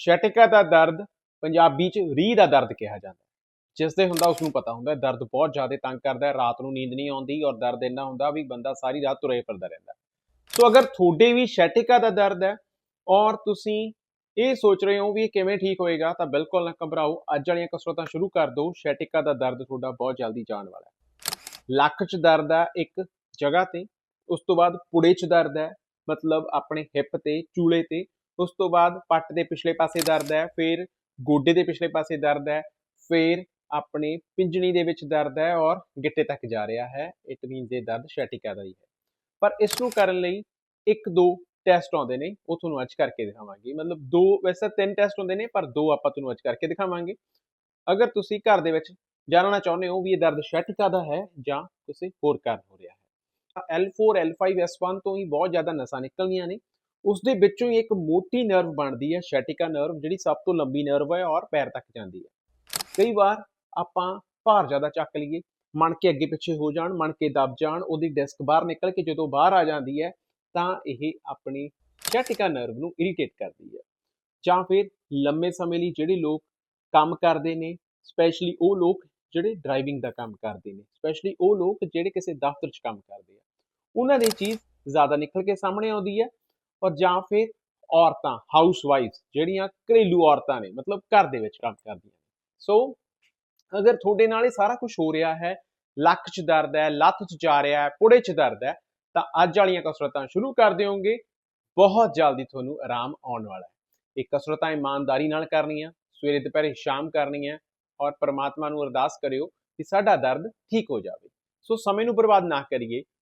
ਸ਼ੈਟਿਕਾ ਦਾ ਦਰਦ ਪੰਜਾਬੀ 'ਚ ਰੀਹ ਦਾ ਦਰਦ ਕਿਹਾ ਜਾਂਦਾ ਹੈ। ਜਿਸ ਦੇ ਹੁੰਦਾ ਉਸ ਨੂੰ ਪਤਾ ਹੁੰਦਾ ਦਰਦ ਬਹੁਤ ਜ਼ਿਆਦਾ ਤੰਗ ਕਰਦਾ ਹੈ, ਰਾਤ ਨੂੰ ਨੀਂਦ ਨਹੀਂ ਆਉਂਦੀ ਔਰ ਦਰਦ ਇੰਨਾ ਹੁੰਦਾ ਵੀ ਬੰਦਾ ਸਾਰੀ ਰਾਤ ਤੁਰੇ ਫਿਰਦਾ ਰਹਿੰਦਾ ਸੋ ਅਗਰ ਤੁਹਾਡੇ ਵੀ ਸ਼ੈਟਿਕਾ ਦਾ ਦਰਦ ਹੈ ਔਰ ਤੁਸੀਂ ਇਹ ਸੋਚ ਰਹੇ ਹੋ ਵੀ ਇਹ ਕਿਵੇਂ ਠੀਕ ਹੋਏਗਾ, ਤਾਂ ਬਿਲਕੁਲ ਨਾ ਘਬਰਾਓ, ਅੱਜ ਵਾਲੀਆਂ ਕਸਰਤਾਂ ਸ਼ੁਰੂ ਕਰ ਦਿਓ, ਸ਼ੈਟਿਕਾ ਦਾ ਦਰਦ ਤੁਹਾਡਾ ਬਹੁਤ ਜਲਦੀ ਜਾਣ ਵਾਲਾ ਹੈ। ਲੱਕ 'ਚ ਦਰਦ ਹੈ ਇੱਕ ਜਗ੍ਹਾ ਤੇ, ਉਸ ਤੋਂ ਬਾਅਦ ਪੁੜੇ 'ਚ ਦਰਦ ਹੈ, ਮਤਲਬ ਆਪਣੇ ਹਿੱਪ ਤੇ, ਚੂਲੇ ਤੇ ਉਸ ਤੋਂ ਬਾਅਦ ਪੱਟ ਦੇ ਪਿਛਲੇ ਪਾਸੇ ਦਰਦ ਹੈ, ਫਿਰ ਗੋਡੇ ਦੇ ਪਿਛਲੇ ਪਾਸੇ ਦਰਦ ਹੈ, ਫਿਰ ਆਪਣੇ ਪਿੰਜਣੀ ਦੇ ਵਿੱਚ ਦਰਦ ਹੈ ਔਰ ਗਿੱਟੇ ਤੱਕ ਜਾ ਰਿਹਾ ਹੈ ਇਟ ਮੀਨਸ ਇਹ ਦਰਦ ਸ਼ੈਟਿਕਾ ਦਾ ਹੀ ਹੈ। ਪਰ ਇਸ ਨੂੰ ਕਰਨ ਲਈ ਇੱਕ ਦੋ ਟੈਸਟ ਆਉਂਦੇ ਨੇ, ਉਹ ਤੁਹਾਨੂੰ ਅੱਜ ਕਰਕੇ ਦਿਖਾਵਾਂਗੇ। ਮਤਲਬ ਦੋ, ਵੈਸੇ ਤਿੰਨ ਟੈਸਟ ਹੁੰਦੇ ਨੇ, ਪਰ ਦੋ ਆਪਾਂ ਤੁਹਾਨੂੰ ਅੱਜ ਕਰਕੇ ਦਿਖਾਵਾਂਗੇ। ਅਗਰ ਤੁਸੀਂ ਘਰ ਦੇ ਵਿੱਚ ਜਾਣਨਾ ਚਾਹੁੰਦੇ ਹੋ ਵੀ ਇਹ ਦਰਦ ਸ਼ੈਟਿਕਾ ਦਾ ਹੈ ਜਾਂ ਕਿਸੇ ਹੋਰ ਕਾਰਨ ਹੋ ਰਿਹਾ ਹੈ L4 L5 S1 ਤੋਂ ਹੀ ਬਹੁਤ ਜ਼ਿਆਦਾ ਨਸਾਂ ਨਿਕਲਦੀਆਂ ਨੇ। ਉਸ ਦੇ ਵਿੱਚੋਂ ਹੀ ਇੱਕ ਮੋਟੀ ਨਰਵ ਬਣਦੀ ਹੈ, ਸ਼ੈਟਿਕਾ ਨਰਵ, ਜਿਹੜੀ ਸਭ ਤੋਂ ਲੰਬੀ ਨਰਵ ਹੈ ਔਰ ਪੈਰ ਤੱਕ ਜਾਂਦੀ ਹੈ। ਕਈ ਵਾਰ ਆਪਾਂ ਭਾਰ ਜ਼ਿਆਦਾ ਚੱਕ ਲਈਏ, ਮਣ ਕੇ ਅੱਗੇ ਪਿੱਛੇ ਹੋ ਜਾਣ, ਮਣ ਕੇ ਦਬ ਜਾਣ, ਉਹਦੀ ਡਿਸਕ ਬਾਹਰ ਨਿਕਲ ਕੇ ਜਦੋਂ ਬਾਹਰ ਆ ਜਾਂਦੀ ਹੈ, ਤਾਂ ਇਹ ਆਪਣੀ ਸ਼ੈਟਿਕਾ ਨਰਵ ਨੂੰ ਇਰੀਟੇਟ ਕਰਦੀ ਹੈ। ਜਾਂ ਫਿਰ ਲੰਮੇ ਸਮੇਂ ਲਈ ਜਿਹੜੇ ਲੋਕ ਕੰਮ ਕਰਦੇ ਨੇ ਸਪੈਸ਼ਲੀ ਉਹ ਲੋਕ ਜਿਹੜੇ ਡਰਾਈਵਿੰਗ ਦਾ ਕੰਮ ਕਰਦੇ ਨੇ ਸਪੈਸ਼ਲੀ ਉਹ ਲੋਕ ਜਿਹੜੇ ਕਿਸੇ ਦਫ਼ਤਰ 'ਚ ਕੰਮ ਕਰਦੇ ਆ, ਉਹਨਾਂ ਦੀ ਚੀਜ਼ ਜ਼ਿਆਦਾ ਨਿਕਲ ਕੇ ਸਾਹਮਣੇ ਆਉਂਦੀ ਹੈ ਔਰ ਜਾਂ ਫਿਰ ਔਰਤਾਂ ਹਾਊਸ ਵਾਈਫਸ ਜਿਹੜੀਆਂ ਘਰੇਲੂ ਔਰਤਾਂ ਨੇ, ਮਤਲਬ ਘਰ ਦੇ ਵਿੱਚ ਕੰਮ ਕਰਦੀਆਂ ਸੋ ਅਗਰ ਤੁਹਾਡੇ ਨਾਲ ਇਹ ਸਾਰਾ ਕੁਝ ਹੋ ਰਿਹਾ ਹੈ, ਲੱਕ 'ਚ ਦਰਦ ਹੈ, ਲੱਤ 'ਚ ਜਾ ਰਿਹਾ ਹੈ, ਪੁੜੇ 'ਚ ਦਰਦ ਹੈ, ਤਾਂ ਅੱਜ ਵਾਲੀਆਂ ਕਸਰਤਾਂ ਸ਼ੁਰੂ ਕਰ ਦਿਓਗੇ। ਬਹੁਤ ਜਲਦੀ ਤੁਹਾਨੂੰ ਆਰਾਮ ਆਉਣ ਵਾਲਾ ਹੈ। ਇਹ ਕਸਰਤਾਂ ਇਮਾਨਦਾਰੀ ਨਾਲ ਕਰਨੀਆਂ, ਸਵੇਰੇ ਦੁਪਹਿਰੇ ਸ਼ਾਮ ਕਰਨੀਆਂ ਔਰ ਪਰਮਾਤਮਾ ਨੂੰ ਅਰਦਾਸ ਕਰਿਓ ਕਿ ਸਾਡਾ ਦਰਦ ਠੀਕ ਹੋ ਜਾਵੇ। ਸੋ ਸਮੇਂ ਨੂੰ ਬਰਬਾਦ ਨਾ ਕਰੀਏ।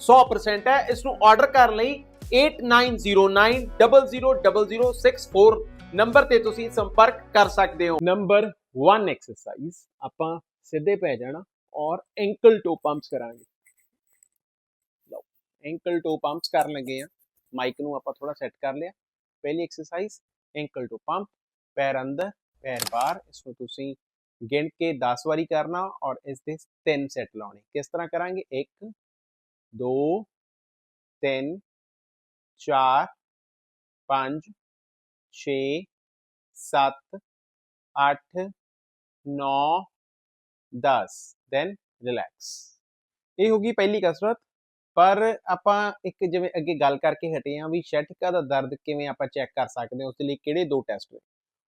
100% ਹੈ। ਇਸ ਨੂੰ ਆਰਡਰ ਕਰਨ ਲਈ 8909000064 ਨੰਬਰ ਤੇ ਤੁਸੀਂ ਸੰਪਰਕ ਕਰ ਸਕਦੇ ਹੋ। ਨੰਬਰ 1 ਐਕਸਰਸਾਈਜ਼ ਆਪਾਂ ਸਿੱਧੇ ਪੈ ਜਾਣਾ ਔਰ ਐਂਕਲ ਟੋ ਪੰਪਸ ਕਰਾਂਗੇ। ਲਓ ਐਂਕਲ ਟੋ ਪੰਪਸ ਕਰਨ ਲੱਗੇ ਆ ਮਾਈਕ ਨੂੰ ਆਪਾਂ ਥੋੜਾ ਸੈੱਟ ਕਰ ਲਿਆ। ਪਹਿਲੀ ਐਕਸਰਸਾਈਜ਼ ਐਂਕਲ ਟੋ ਪੰਪ ਪੈਰ ਅੰਦਰ, ਪੈਰ ਬਾਹਰ। ਇਸ ਨੂੰ ਤੁਸੀਂ ਗਿਣ ਕੇ 10 ਵਾਰੀ ਕਰਨਾ ਔਰ ਇਸ ਦੇ 3 ਸੈੱਟ ਲਾਉਣੇ। ਕਿਸ ਤਰ੍ਹਾਂ ਕਰਾਂਗੇ? 1 2 3 4 5 6 7 8 9 10 ਦੈਨ ਰਿਲੈਕਸ ਇਹ ਹੋ ਗਈ ਪਹਿਲੀ ਕਸਰਤ। ਪਰ ਆਪਾਂ ਇੱਕ ਜਿਵੇਂ ਅੱਗੇ ਗੱਲ ਕਰਕੇ ਹਟੇ ਆ ਵੀ ਸ਼ੈਟਿਕਾ ਦਾ ਦਰਦ ਕਿਵੇਂ ਆਪਾਂ ਚੈੱਕ ਕਰ ਸਕਦੇ ਹਾਂ, ਉਸ ਲਈ ਕਿਹੜੇ ਦੋ ਟੈਸਟ ਨੇ।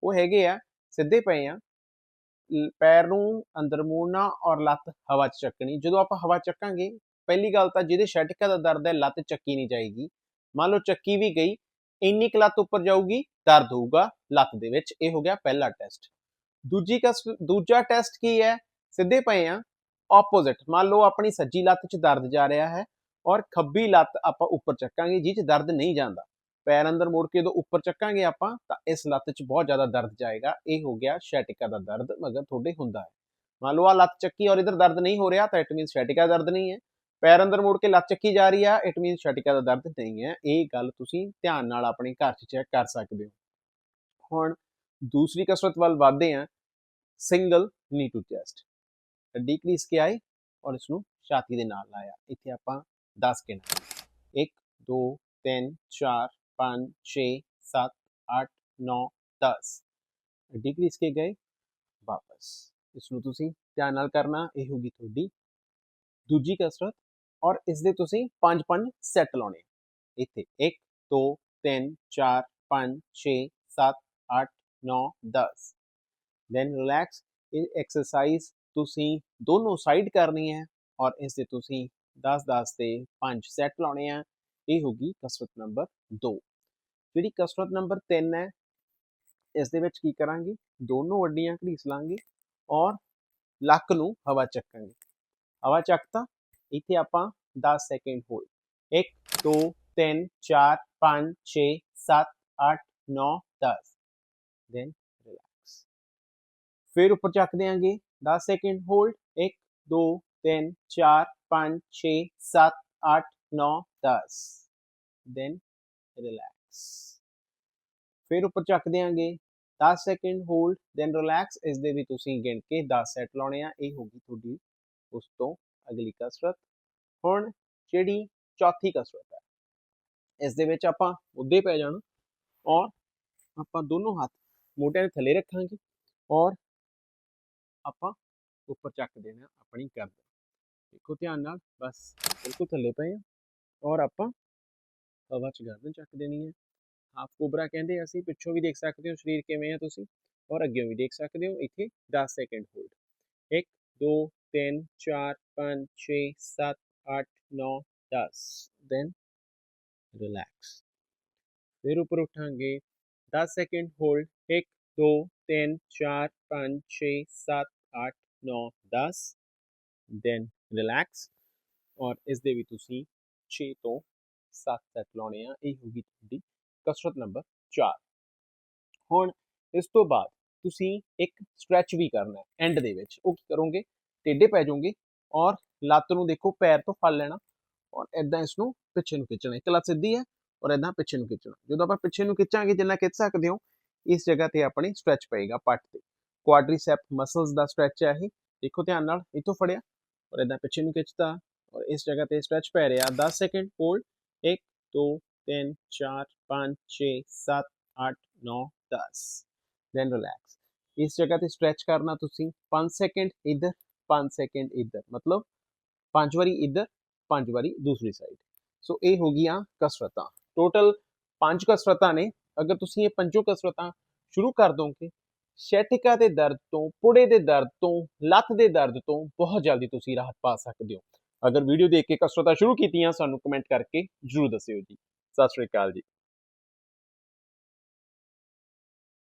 ਉਹ ਹੈਗੇ ਆ, ਸਿੱਧੇ ਪਏ ਆ, ਲ- ਪੈਰ ਨੂੰ ਅੰਦਰ ਮੋੜਨਾ ਔਰ ਲੱਤ ਹਵਾ 'ਚ ਚੱਕਣੀ। ਜਦੋਂ ਆਪਾਂ ਹਵਾ ਚੱਕਾਂਗੇ ਪਹਿਲੀ ਗੱਲ ਤਾਂ ਜਿਹਦੇ ਸ਼ੈਟਿਕਾ ਦਾ ਦਰਦ ਹੈ, ਲੱਤ ਚੱਕੀ ਨਹੀਂ ਜਾਏਗੀ। ਮੰਨ ਲਓ ਚੱਕੀ ਵੀ ਗਈ, ਇੰਨੀ ਕੁ ਲੱਤ ਉੱਪਰ ਜਾਊਗੀ, ਦਰਦ ਹੋਊਗਾ, ਲੱਤ ਦੇ ਵਿੱਚ, ਇਹ ਹੋ ਗਿਆ ਪਹਿਲਾ ਟੈਸਟ ਦੂਜੀ ਕਸ, ਦੂਜਾ ਟੈਸਟ ਕੀ ਹੈ? ਸਿੱਧੇ ਪਏ ਆ ਆਪੋਜ਼ਿਟ ਮੰਨ ਲਓ ਆਪਣੀ ਸੱਜੀ ਲੱਤ 'ਚ ਦਰਦ ਜਾ ਰਿਹਾ ਹੈ ਔਰ ਖੱਬੀ ਲੱਤ ਆਪਾਂ ਉੱਪਰ ਚੱਕਾਂਗੇ ਜਿਹ 'ਚ ਦਰਦ ਨਹੀਂ ਜਾਂਦਾ। ਪੈਰ ਅੰਦਰ ਮੋੜ ਕੇ ਜਦੋਂ ਉੱਪਰ ਚੱਕਾਂਗੇ ਆਪਾਂ, ਤਾਂ ਇਸ ਲੱਤ 'ਚ ਬਹੁਤ ਜ਼ਿਆਦਾ ਦਰਦ ਜਾਏਗਾ। ਇਹ ਹੋ ਗਿਆ ਸ਼ੈਟਿਕਾ ਦਾ ਦਰਦ, ਮਗਰ ਤੁਹਾਡੇ ਹੁੰਦਾ ਹੈ। ਮੰਨ ਲਓ ਆ ਲੱਤ ਚੱਕੀ ਔਰ ਇਧਰ ਦਰਦ ਨਹੀਂ ਹੋ ਰਿਹਾ, ਤਾਂ ਇਟ ਮੀਨਸ ਸ਼ੈਟਿਕਾ ਦਰਦ ਨਹੀਂ ਹੈ। ਪੈਰ ਅੰਦਰ ਮੋੜ ਕੇ ਲੱਤ ਚੱਕੀ ਜਾ ਰਹੀ ਆ ਇਟ ਮੀਨਸ ਸ਼ੈਟਿਕਾ ਦਾ ਦਰਦ ਨਹੀਂ ਹੈ। ਇਹ ਗੱਲ ਤੁਸੀਂ ਧਿਆਨ ਨਾਲ ਆਪਣੇ ਘਰ 'ਚ ਚੈੱਕ ਕਰ ਸਕਦੇ ਹੋ। ਹੁਣ ਦੂਸਰੀ ਕਸਰਤ ਵੱਲ ਵਧਦੇ ਹਾਂ। ਸਿੰਗਲ ਨੀ ਟੂ ਚੈਸਟ ਹੱਡੀ ਕਰੀਸ ਕੇ ਆਈ ਔਰ ਇਸ ਨੂੰ ਛਾਤੀ ਦੇ ਨਾਲ ਲਾਇਆ। ਇੱਥੇ ਆਪਾਂ 10 ਗਿਣਾ 1 2 3 4 5 6 7 8 9 10 ਹੱਡੀ ਕਰੀਸ ਕੇ ਗਏ। ਵਾਪਸ। ਇਸ ਨੂੰ ਤੁਸੀਂ ਧਿਆਨ ਨਾਲ ਕਰਨਾ। ਇਹ ਹੋਗੀ ਤੁਹਾਡੀ ਦੂਜੀ ਕਸਰਤ। ਔਰ ਇਸ ਦੇ ਤੁਸੀਂ 5-5 ਸੈੱਟ ਲਾਉਣੇ ਇੱਥੇ 1 2 3 4 5 6 7 8 9 10 ਦੈਨ ਰਿਲੈਕਸ ਇਹ ਐਕਸਰਸਾਈਜ਼ ਤੁਸੀਂ ਦੋਨੋਂ ਸਾਈਡ ਕਰਨੀ ਹੈ ਔਰ ਇਸ ਦੇ ਤੁਸੀਂ 10-10 ਤੇ 5 ਸੈੱਟ ਲਾਉਣੇ ਆ। ਇਹ ਹੋਗੀ ਕਸਰਤ ਨੰਬਰ 2 ਜਿਹੜੀ ਕਸਰਤ ਨੰਬਰ 3 ਹੈ ਇਸ ਦੇ ਵਿੱਚ ਕੀ ਕਰਾਂਗੇ? ਦੋਨੋਂ ਅੱਡੀਆਂ ਘੜੀਸ ਲਾਂਗੇ ਔਰ ਲੱਕ ਨੂੰ ਹਵਾ ਚੱਕਾਂਗੇ। ਹਵਾ ਚੱਕਤਾ ਇੱਥੇ ਆਪਾਂ 10 ਸੈਕਿੰਡ ਹੋਲਡ 1 2 3 4 5 6 7 8 9 10 ਦੈਨ ਰਿਲੈਕਸ ਫਿਰ ਉੱਪਰ ਚੱਕ ਦਿਆਂਗੇ 10 ਸੈਕਿੰਡ ਹੋਲਡ 1 2 3 4 5 6 7 8 9 10 ਦੈਨ ਰਿਲੈਕਸ ਫਿਰ ਉੱਪਰ ਚੱਕ ਦਿਆਂਗੇ 10 ਸੈਕਿੰਡ ਹੋਲਡ ਦੈਨ ਰਿਲੈਕਸ ਇਸ ਦੇ ਵੀ ਤੁਸੀਂ ਗਿਣ ਕੇ 10 ਸੈਟ ਲਾਉਣੇ ਆ ਇਹ ਹੋਗੀ ਤੁਹਾਡੀ ਉਸ ਤੋਂ ਅਗਲੀ ਕਸਰਤ, ਹੁਣ ਜਿਹੜੀ ਚੌਥੀ ਕਸਰਤ ਹੈ। ਇਸ ਦੇ ਵਿੱਚ ਆਪਾਂ ਉੱਦੇ ਪੈ ਜਾਣਾ ਔਰ ਆਪਾਂ ਦੋਨੋਂ ਹੱਥ ਮੋਢਿਆਂ ਦੇ ਥੱਲੇ ਰੱਖਾਂਗੇ ਔਰ ਆਪਾਂ ਉੱਪਰ ਚੱਕ ਦੇਣਾ, ਆਪਣੀ ਗਰਦਨ ਦੇਖੋ ਧਿਆਨ ਨਾਲ, ਬਸ ਬਿਲਕੁਲ ਥੱਲੇ ਪਏ ਆ ਔਰ ਆਪਾਂ ਹਵਾ 'ਚ ਗਰਦਨ ਚੱਕ ਦੇਣੀ ਹੈ। ਹਾਫ ਕੋਬਰਾ ਕਹਿੰਦੇ ਅਸੀਂ, ਪਿੱਛੋਂ ਵੀ ਦੇਖ ਸਕਦੇ ਹੋ ਸਰੀਰ ਕਿਵੇਂ ਆ ਤੁਸੀਂ ਔਰ ਅੱਗੇ ਵੀ ਦੇਖ ਸਕਦੇ ਹੋ, ਇੱਥੇ 10 ਸੈਕਿੰਡ ਹੋਲਡ। 1 2 3 4 5 6 7 8 9 10 ਦੈਨ ਰਿਲੈਕਸ ਫਿਰ ਉੱਪਰ ਉਠਾਂਗੇ 10 ਸੈਕਿੰਡ ਹੋਲਡ 1 2 3 4 5 6 7 8 9 10 ਦੈਨ ਰਿਲੈਕਸ ਔਰ ਇਸ ਦੇ ਵੀ ਤੁਸੀਂ 6 ਤੋਂ 7 ਸੈਟ ਲਾਉਣੇ ਆ ਇਹ ਹੋਗੀ ਤੁਹਾਡੀ ਕਸਰਤ ਨੰਬਰ 4 ਹੁਣ ਇਸ ਤੋਂ ਬਾਅਦ ਤੁਸੀਂ ਇੱਕ ਸਟ੍ਰੈਚ ਵੀ ਕਰਨਾ ਹੈ ਐਂਡ ਦੇ ਵਿੱਚ ਉਹ ਕੀ ਕਰੋਗੇ ਟੇਢੇ ਪੈ ਜਾਓਗੇ ਔਰ ਲੱਤ ਨੂੰ ਦੇਖੋ ਪੈਰ ਤੋਂ ਫੜ ਲੈਣਾ ਔਰ ਇਦਾਂ ਇਸ ਨੂੰ ਪਿੱਛੇ ਨੂੰ ਖਿੱਚਣਾ, ਇੱਕ ਲੱਤ ਸਿੱਧੀ ਹੈ ਔਰ ਇਦਾਂ ਪਿੱਛੇ ਨੂੰ ਖਿੱਚਣਾ। ਜਦੋਂ ਆਪਾਂ ਪਿੱਛੇ ਨੂੰ ਖਿੱਚਾਂਗੇ, ਜਿੰਨਾ ਖਿੱਚ ਸਕਦੇ ਹੋ, ਇਸ ਜਗ੍ਹਾ ਤੇ ਆਪਣੀ ਸਟ੍ਰੈਚ ਪਏਗਾ ਪੱਟ ਤੇ। ਕੁਆਡਰੀਸੈਪ ਮਸਲਸ ਦਾ ਸਟ੍ਰੈਚ ਹੈ ਇਹ, ਦੇਖੋ ਧਿਆਨ ਨਾਲ, ਇਥੋਂ ਫੜਿਆ ਔਰ ਇਦਾਂ ਪਿੱਛੇ ਨੂੰ ਖਿੱਚਤਾ ਔਰ ਇਸ ਜਗ੍ਹਾ ਤੇ ਸਟ੍ਰੈਚ ਪੈ ਰਿਹਾ। 10 ਸੈਕਿੰਡ ਹੋਲਡ 1 2 3 4 5 6 7 8 9 10 ਦੈਨ ਰਿਲੈਕਸ ਇਸ ਜਗ੍ਹਾ ਤੇ ਸਟ੍ਰੈਚ ਕਰਨਾ ਤੁਸੀਂ। 5 ਸੈਕਿੰਡ ਇੱਧਰ 5 ਸੈਕਿੰਡ ਇੱਧਰ, ਮਤਲਬ 5 ਵਾਰੀ ਇੱਧਰ 5 ਵਾਰੀ ਦੂਸਰੀ ਸਾਈਡ ਸੋ ਇਹ ਹੋ ਗਈਆਂ ਕਸਰਤਾਂ। ਟੋਟਲ 5 ਕਸਰਤਾਂ ਨੇ। ਅਗਰ ਤੁਸੀਂ ਇਹ ਪੰਜੋ ਕਸਰਤਾਂ ਸ਼ੁਰੂ ਕਰ ਦੋਗੇ ਸ਼ੈਟਿਕਾ ਦੇ ਦਰਦ ਤੋਂ, ਪੁੜੇ ਦੇ ਦਰਦ ਤੋਂ, ਲੱਤ ਦੇ ਦਰਦ ਤੋਂ ਬਹੁਤ ਜਲਦੀ ਤੁਸੀਂ ਰਾਹਤ ਪਾ ਸਕਦੇ ਹੋ। ਅਗਰ ਵੀਡੀਓ ਦੇਖ ਕੇ ਕਸਰਤਾਂ ਸ਼ੁਰੂ ਕੀਤੀਆਂ, ਸਾਨੂੰ ਕਮੈਂਟ ਕਰਕੇ ਜਰੂਰ ਦੱਸਿਓ ਜੀ। ਸਤਿ ਸ਼੍ਰੀ ਅਕਾਲ ਜੀ।